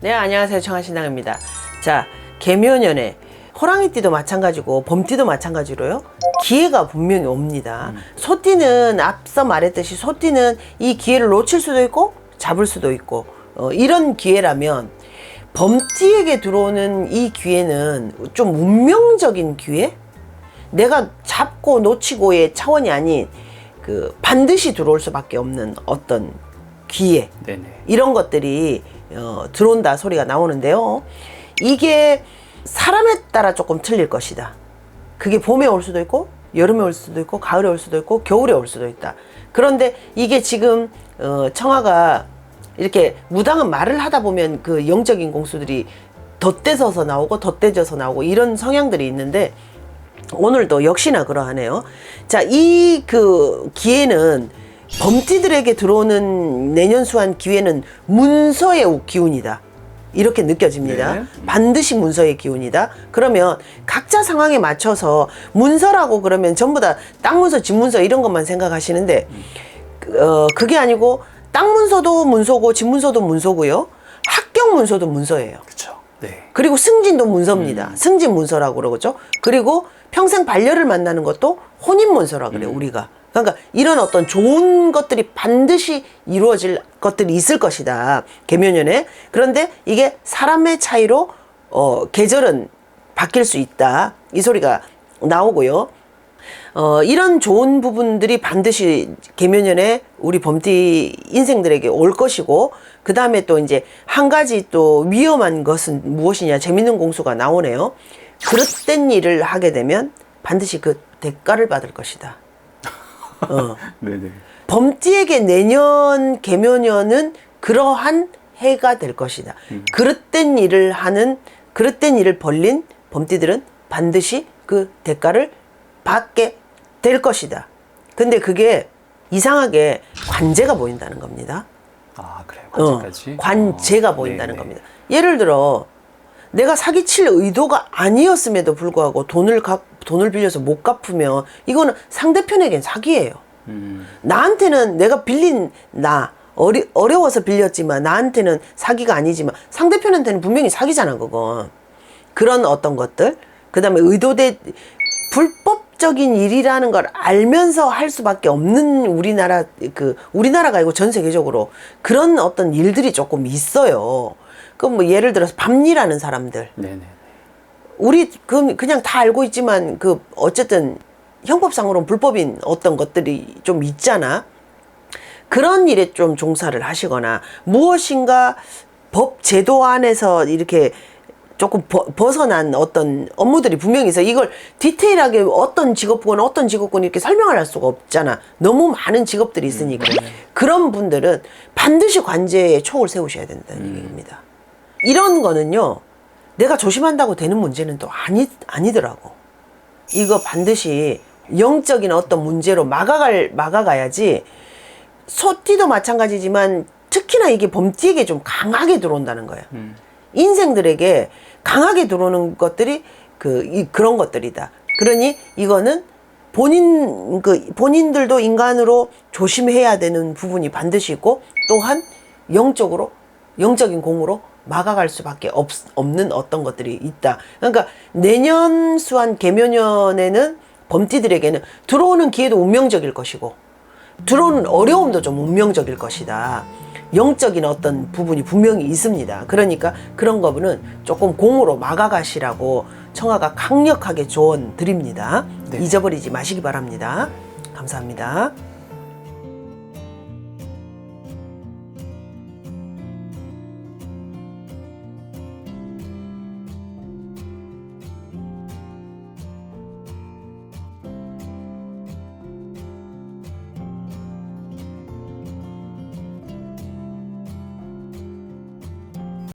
네, 안녕하세요. 청하신당입니다. 자, 개묘년에 호랑이띠도 마찬가지고 범띠도 마찬가지로요. 기회가 분명히 옵니다. 소띠는 앞서 말했듯이 소띠는 이 기회를 놓칠 수도 있고 잡을 수도 있고 어, 이런 기회라면 범띠에게 들어오는 이 기회는 좀 운명적인 기회? 내가 잡고 놓치고의 차원이 아닌 그 반드시 들어올 수밖에 없는 어떤 기회 네네. 이런 것들이 어, 들어온다 소리가 나오는데요. 이게 사람에 따라 조금 틀릴 것이다. 그게 봄에 올 수도 있고 여름에 올 수도 있고 가을에 올 수도 있고 겨울에 올 수도 있다. 그런데 이게 지금 어, 청아가 이렇게 무당은 말을 하다 보면 그 영적인 공수들이 덧대서서 나오고 덧대져서 나오고 이런 성향들이 있는데 오늘도 역시나 그러하네요. 자, 이 그 기회는 범띠들에게 들어오는 내년 수한 기회는 문서의 기운이다. 이렇게 느껴집니다. 네. 반드시 문서의 기운이다. 그러면 각자 상황에 맞춰서 문서라고 그러면 전부 다 땅 문서, 집 문서 이런 것만 생각하시는데 어, 그게 아니고 땅 문서도 문서고 집 문서도 문서고요. 합격 문서도 문서예요. 그렇죠. 네. 그리고 승진도 문서입니다. 승진 문서라고 그러죠. 그리고 평생 반려를 만나는 것도 혼인 문서라 그래요, 우리가. 그러니까 이런 어떤 좋은 것들이 반드시 이루어질 것들이 있을 것이다. 개묘년에. 그런데 이게 사람의 차이로 어, 계절은 바뀔 수 있다. 이 소리가 나오고요. 어, 이런 좋은 부분들이 반드시 개묘년에 우리 범띠 인생들에게 올 것이고, 그 다음에 또 이제 한 가지 또 위험한 것은 무엇이냐, 재밌는 공수가 나오네요. 그릇된 일을 하게 되면 반드시 그 대가를 받을 것이다. 어. 네네. 범띠에게 내년 개묘년은 그러한 해가 될 것이다. 그릇된 일을 하는 그릇된 일을 벌린 범띠들은 반드시 그 대가를 받게 될 것이다. 근데 그게 이상하게 관제가 보인다는 겁니다. 아 그래요. 어, 관제까지. 관제가 어, 보인다는 네네. 겁니다. 예를 들어 내가 사기칠 의도가 아니었음에도 불구하고 돈을 갚 돈을 빌려서 못 갚으면 이거는 상대편에겐 사기예요. 음, 나한테는 내가 빌린 나 어려, 어려워서 빌렸지만 나한테는 사기가 아니지만 상대편한테는 분명히 사기잖아 그건 그런 어떤 것들 그 다음에 의도된 불법적인 일이라는 걸 알면서 할 수밖에 없는 우리나라 그 우리나라가 아니고 전 세계적으로 그런 어떤 일들이 조금 있어요. 그뭐 예를 들어서 밤일하는 사람들 네네. 우리 그 그냥 다 알고 있지만 그 어쨌든 형법상으로는 불법인 어떤 것들이 좀 있잖아. 그런 일에 좀 종사를 하시거나 무엇인가 법 제도 안에서 이렇게 조금 버- 벗어난 어떤 업무들이 분명히 있어. 이걸 디테일하게 어떤 직업군, 어떤 직업군 이렇게 설명을 할 수가 없잖아. 너무 많은 직업들이 있으니까. 그런 분들은 반드시 관제에 촉을 세우셔야 된다는 얘기입니다. 이런 거는요, 내가 조심한다고 되는 문제는 또 아니, 아니더라고. 이거 반드시 영적인 어떤 문제로 막아갈, 막아가야지 소띠도 마찬가지지만 특히나 이게 범띠에게 좀 강하게 들어온다는 거예요. 인생들에게 강하게 들어오는 것들이 그, 이, 그런 것들이다. 그러니 이거는 본인, 그, 본인들도 인간으로 조심해야 되는 부분이 반드시 있고 또한 영적으로, 영적인 공으로 막아갈 수밖에 없, 없는 어떤 것들이 있다. 그러니까 내년 수한 개묘년에는 범띠들에게는 들어오는 기회도 운명적일 것이고 들어오는 어려움도 좀 운명적일 것이다. 영적인 어떤 부분이 분명히 있습니다. 그러니까 그런 거는 조금 공으로 막아가시라고 청아가 강력하게 조언 드립니다. 네. 잊어버리지 마시기 바랍니다. 감사합니다.